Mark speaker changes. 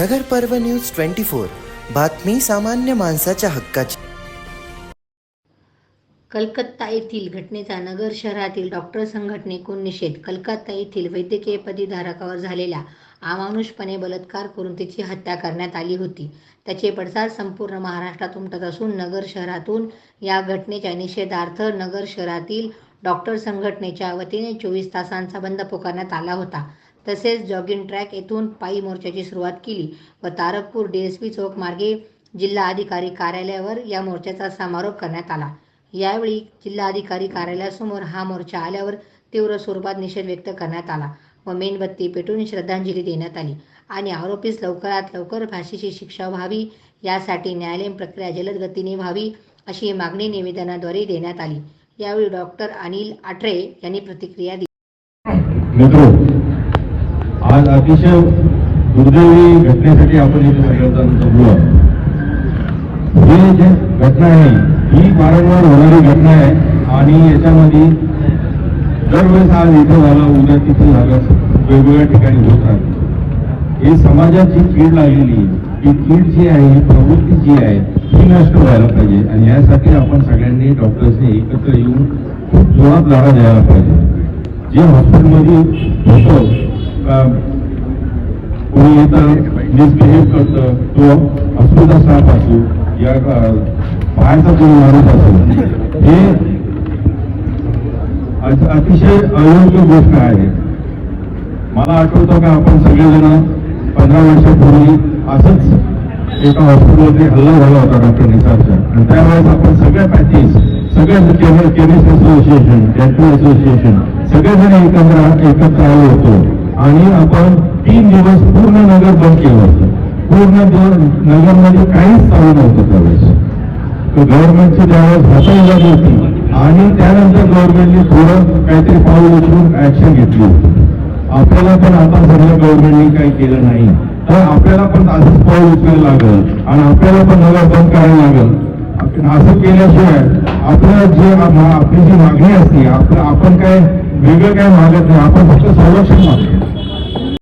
Speaker 1: नगर पर्व news twenty four. बातमी सामान्य माणसाच्या हक्काची.
Speaker 2: कलकत्ता येथील घटनेचा नगर शहरातील डॉक्टर संघटनेकडून निषेध. कलकत्ता येथील वैद्यकीय पदवीधारकावर झालेला अमानुषपणे बलात्कार करून तिची हत्या करण्यात आली होती. त्याचे पडसाद संपूर्ण महाराष्ट्रात उमटत असून नगर शहरातून या घटनेच्या निषेधार्थ नगर शहरातील डॉक्टर संघटनेच्या वतीने चोवीस तासांचा बंद पुकारण्यात आला होता. तसेच जॉगिंग ट्रॅक येथून पायी मोर्चाची सुरुवात केली व तारकपूर डीएसपी चौक मार्गे जिल्हा अधिकारी कार्यालयावर या मोर्चाचा समारोप करण्यात आला. यावेळी जिल्हाधिकारी कार्यालयासमोर हा मोर्चा आल्यावर तीव्र स्वरूपात निषेध व्यक्त करण्यात आला व मेणबत्ती पेटून श्रद्धांजली देण्यात आली आणि आरोपीस लवकरात लवकर फाशीची शिक्षा व्हावी यासाठी न्यायालयीन प्रक्रिया जलद गतीने व्हावी अशी मागणी निवेदनाद्वारे देण्यात आली. यावेळी डॉक्टर अनिल आठरे यांनी प्रतिक्रिया दिली.
Speaker 3: आज अतिशय दुर्दैवी घटनेसाठी आपण इथे सगळेजण जमलो आहोत. ही घटना आहे, ही वारंवार होणारी घटना आहे आणि याच्यामध्ये दरवेळेस आज इथे झालं, उद्या तिथे झालं, वेगवेगळ्या ठिकाणी होत राहतं. हे समाजात जी कीड लागलेली ही कीड जी ही प्रवृत्ती जी ही नष्ट व्हायला पाहिजे आणि आपण सगळ्यांनी डॉक्टर्सने एकत्र खूप जोरात लढा द्यायला पाहिजे. जे हॉस्पिटलमध्ये होतं कोणी येतं मिसबिहेव करतं तो हॉस्पिटलचा साप असो या पायाचा कोणी माणूस असो हे अतिशय अयोग्य गोष्ट आहे. मला आठवतं का आपण सगळेजण पंधरा वर्षापूर्वी असंच एका हॉस्पिटलमध्ये हल्ला झाला होता डॉक्टर निसारचा. आणि त्यावेळेस आपण सगळ्या पॅचेस सगळ्या केमिस्ट असोसिएशन डेंटल असोसिएशन सगळेजण एकत्र एकत्र आलो होतो. आणि आपण तीन दिवस पूर्ण नगर बंद केलं होतं. पूर्ण दिवस नगरमध्ये काहीच चालू नव्हतं त्यावेळेस. तर गव्हर्नमेंटची त्यावेळेस हाताळी होती. आणि त्यानंतर गव्हर्नमेंटने थोडं काहीतरी पाऊल उचलून ऍक्शन घेतली होती. आपल्याला पण आता सगळ्या गव्हर्नमेंटने काही केलं नाही. तर आपल्याला पण असंच पाऊल उचलायला लागल. आणि आपल्याला पण नगर बंद करायला लागल. असं केल्याशिवाय आपल्या जे आपली जी मागणी असते आपण काय वेगळं काय मागत नाही. आपण फक्त संरक्षण मागतो.